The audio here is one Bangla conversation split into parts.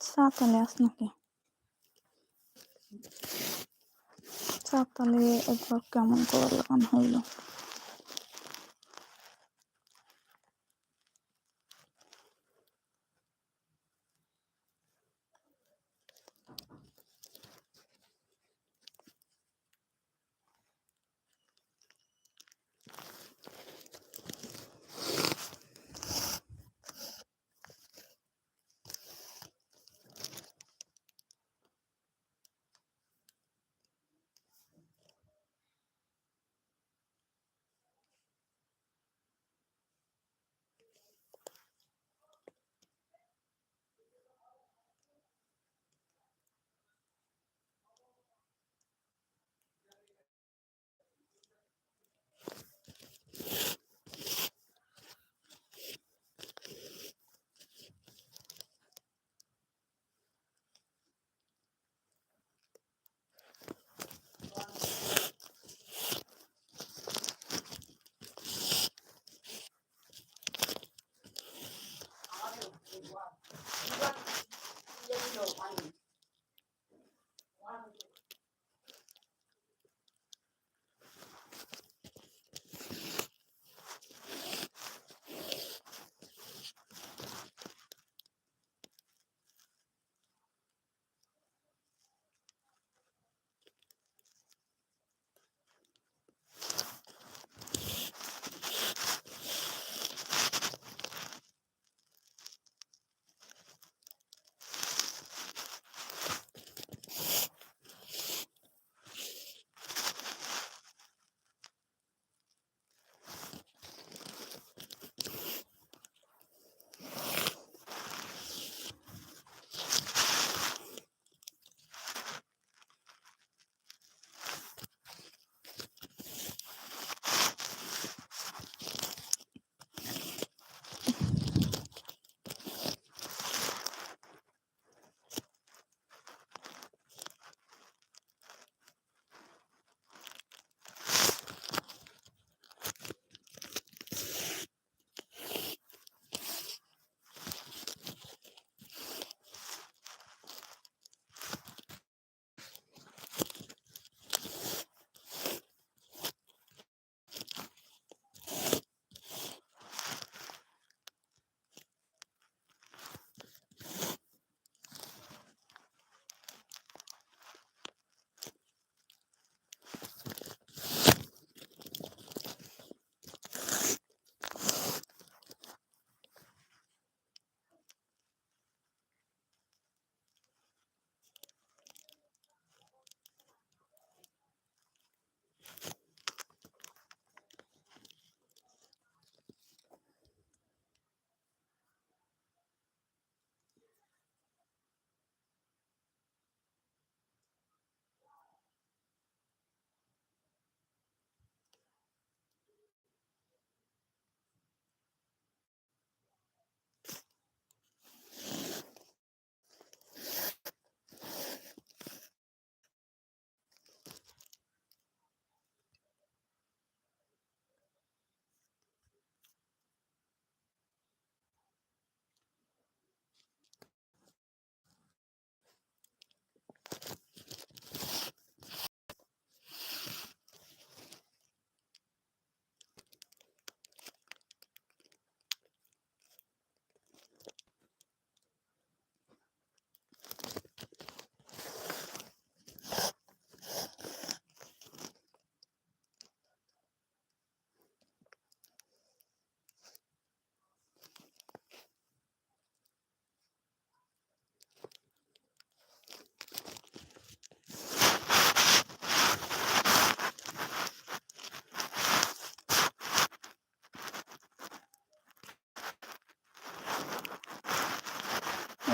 চাতালে আস নাকি চাতালে একবার কেমন করে লাগানো হইল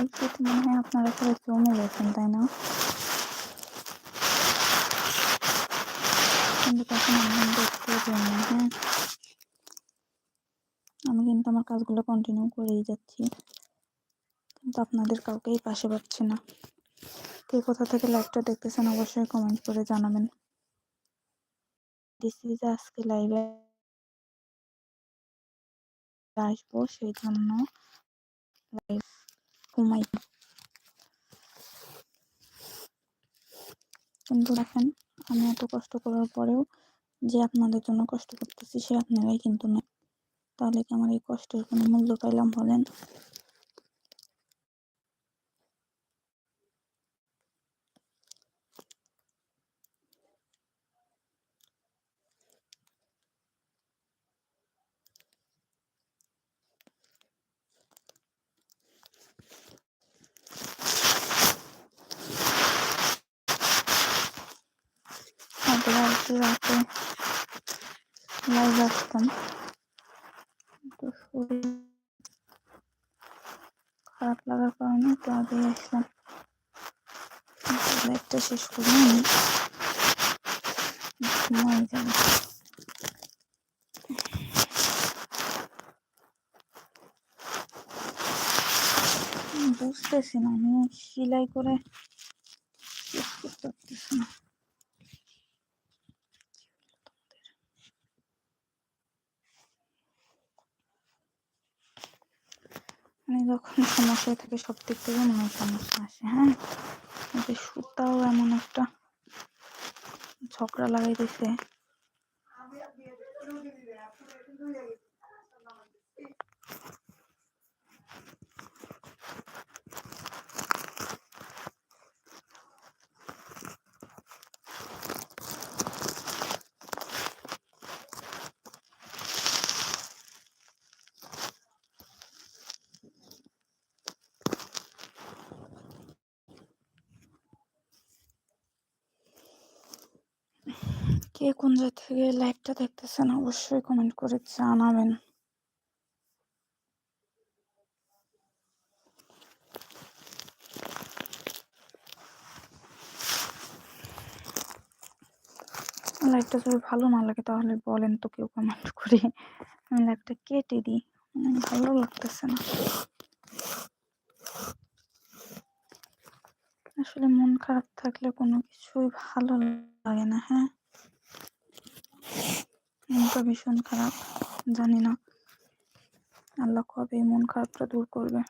শীত মনে হয় আপনারা সবাই জমে গেছেন তাই না? কিন্তু তখন হ্যাঁ। আমি কিন্তু আমার কাজগুলো কন্টিনিউ করেই যাচ্ছি। কিন্তু আপনাদের কাউকেই পাশে পাচ্ছি না। কে কোথা থেকে লাইভটা দেখতেছেন অবশ্যই কমেন্ট করে জানাবেন। দিছি যে আজকে লাইভে আসব, সেই জন্য লাইভ ঘুমাই। কিন্তু দেখেন, আমি এত কষ্ট করার পরেও যে আপনাদের জন্য কষ্ট করতেছি সে আপনারাই কিন্তু নেই তাহলে কি আমার এই কষ্টের কোনো মূল্য পাইলাম বলেন? বা একটু লাইভ আসতাম তো খারাপ লাগার কারণে একটু আগে আসলাম বুঝতেছি না, আমি সেলাই করে করতে পারতেছি না। মানে যখন সমস্যায় থাকে সব দিক থেকে মনে সমস্যা আসে হ্যাঁ? সুতাও এমন একটা ঝগড়া লাগাই দিছে। কে কোন জায়গা থেকে লাইভটা দেখতেছেন, অবশ্যই কমেন্ট করে জানাবেন। লাইভটা যদি ভালো না লাগে তাহলে বলেন তো কেউ কমেন্ট করে। আমি লাইভটা কেটে দিই ভালো লাগতেছে না। আসলে মন খারাপ থাকলে কোনো কিছুই ভালো লাগে না হ্যাঁ? মনটা ভীষণ খারাপ জানি না। আল্লাহ কবে এই মন খারাপটা দূর করবে?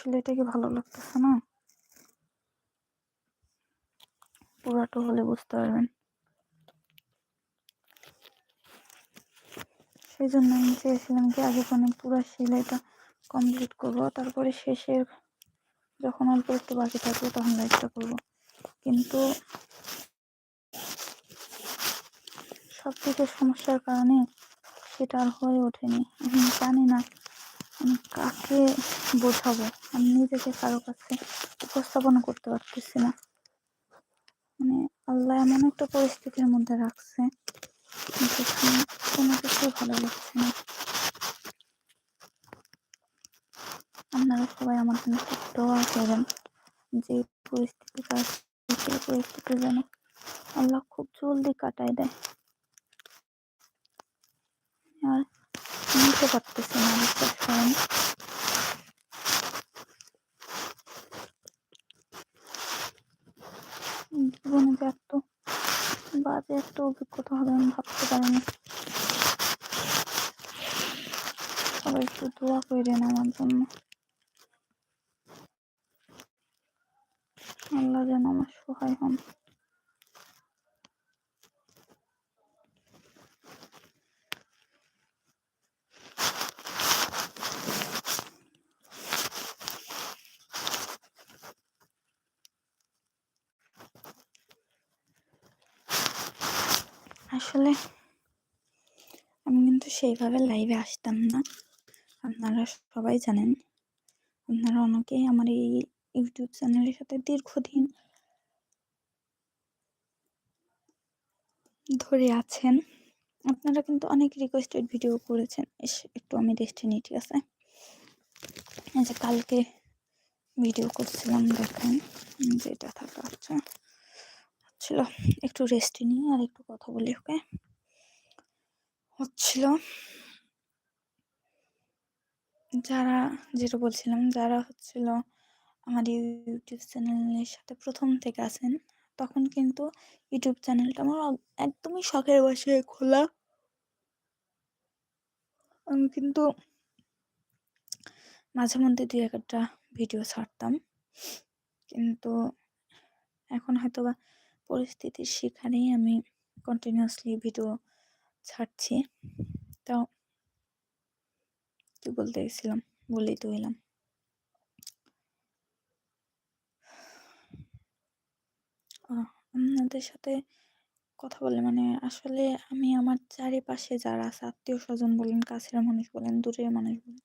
আসলে আচ্ছা সিলাইটা কি ভালো লাগতেছে না। পুরাটা হলে বুঝতে পারবেন। সেই জন্য আমি চেয়েছিলাম কি আগে কোনো পুরো সেলাইটা কমপ্লিট করব, তারপরে শেষের যখন অল্প একটু বাকি থাকবে তখন লাইটটা করব। কিন্তু সব থেকে সমস্যার কারণে সেটা আর হয়ে ওঠেনি। আমি জানি না আমি কাকে বোঝাবো? আমি নিজেকে কারও কাছে উপস্থাপনা করতে পারতেছি না। মানে আল্লাহ এমন একটা পরিস্থিতির মধ্যে রাখছে কোনো কিছু ভালো লাগছে না। আপনারা সবাই আমার জন্য খুব দোয়া করেন যে পরিস্থিতি সেই পরিস্থিতি যেন আল্লাহ খুব জলদি কাটায় দেয়। আর নিতে পারতেছি না বিশ্বাস করেন জীবনে যে এত বাজে একটা অভিজ্ঞতা হবে আমি ভাবতে পারিনি। সবাই একটু দোয়া করেন আমার জন্য। আল্লাহ যেন আমার সহায় হন। আসলে। আমি কিন্তু সেইভাবে লাইভে আসতাম না। আপনারা সবাই জানেন। আপনারা অনেকেই আমার এই ইউটিউব চ্যানেলের সাথে দীর্ঘদিন ধরে আছেন। আপনারা কিন্তু অনেক রিকোয়েস্টেড ভিডিও করেছেন। এস একটু আমি রেস্টে নিই, ঠিক আছে? যে কালকে ভিডিও করছিলাম দেখেন। যেটা থাকা হচ্ছে হচ্ছিল। একটু রেস্টি নিই আর একটু কথা বলি ওকে হচ্ছিল যারা, যেটা বলছিলাম, যারা হচ্ছিল আমার ইউটিউব চ্যানেলের সাথে প্রথম থেকে আছেন, তখন কিন্তু ইউটিউব চ্যানেলটা আমার একদমই শখের বসে খোলা। আমি কিন্তু মাঝে মধ্যে দুই একটা ভিডিও ছাড়তাম। কিন্তু এখন হয়তো বা পরিস্থিতির সেখানেই আমি কন্টিনিউয়াসলি ভিডিও ছাড়ছি। তাও কি বলতে গেছিলাম বলেই তো এলাম। আপনাদের সাথে কথা বলে মানে আসলে আমি আমার চারিপাশে যারা আছে, আত্মীয় স্বজন বলেন, কাছের মানুষ বলেন, দূরের মানুষ বলেন,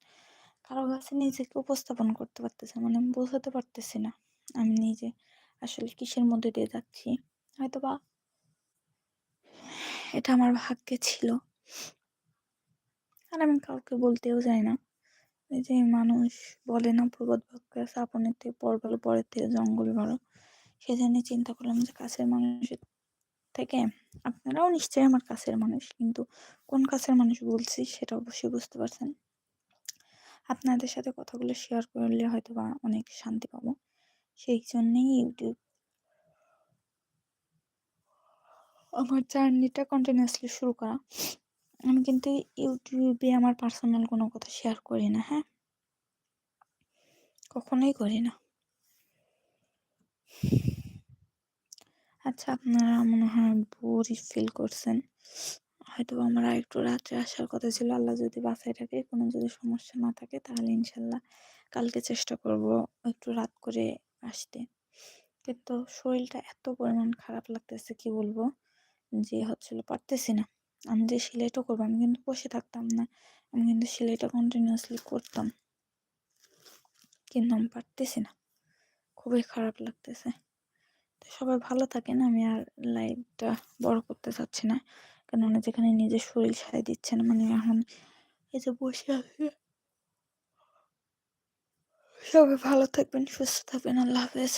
কারও কাছে নিজেকে উপস্থাপন করতে পারতেছে মানে বোঝাতে পারতেছি না। আমি নিজে আসলে কিসের মধ্যে দিয়ে যাচ্ছি? হয়তো বা এটা আমার ভাগ্যে ছিল। আর আমি কাউকে বলতেও যাই না। এই যে মানুষ বলে না, প্রবাদ বাক্য আছে, আপনের থেকে পরের থেকে জঙ্গল বড় সেজন্য চিন্তা করলাম যে কাছের মানুষের থেকে আপনারাও নিশ্চয়ই আমার কাছের মানুষ, কিন্তু কোন কাছের মানুষ বলছি সেটা অবশ্যই বুঝতে পারছেন। আপনাদের সাথে কথাগুলো শেয়ার করলে হয়তো বা অনেক শান্তি পাবো। সেই জন্যেই ইউটিউব আমার জার্নিটা কন্টিনিউয়াসলি শুরু করা। আমি কিন্তু ইউটিউবে আমার পার্সোনাল কোনো কথা শেয়ার করি না হ্যাঁ? কখনোই করি না। আচ্ছা আপনারা মনে হয় বোরই ফিল করছেন। হয়তো আমার একটু রাত্রে আসার কথা ছিল। আল্লাহ যদি বাসায় থাকে, কোনো যদি সমস্যা না থাকে, তাহলে ইনশাল্লাহ কালকে চেষ্টা করব একটু রাত করে আসতে। কিন্তু শরীরটা এত পরিমাণ খারাপ লাগতেছে, কি বলব? যে হচ্ছিল পারতেছি না। আমি যে সেলাইটা করব, আমি কিন্তু বসে থাকতাম না। আমি কিন্তু সেলাইটা কন্টিনিউয়াসলি করতাম। কিন্তু আমি পারতেছি না। খুবই খারাপ লাগতেছে। তো সবাই ভালো থাকেন, আমি আর লাইভটা বড় করতে চাচ্ছি না। কেননা যেখানে নিজের শরীর সায় দিচ্ছে না মানে এখন এই যে বসে আছে। সবাই ভালো থাকবেন, সুস্থ থাকবেন, আল্লাহ হাফেজ।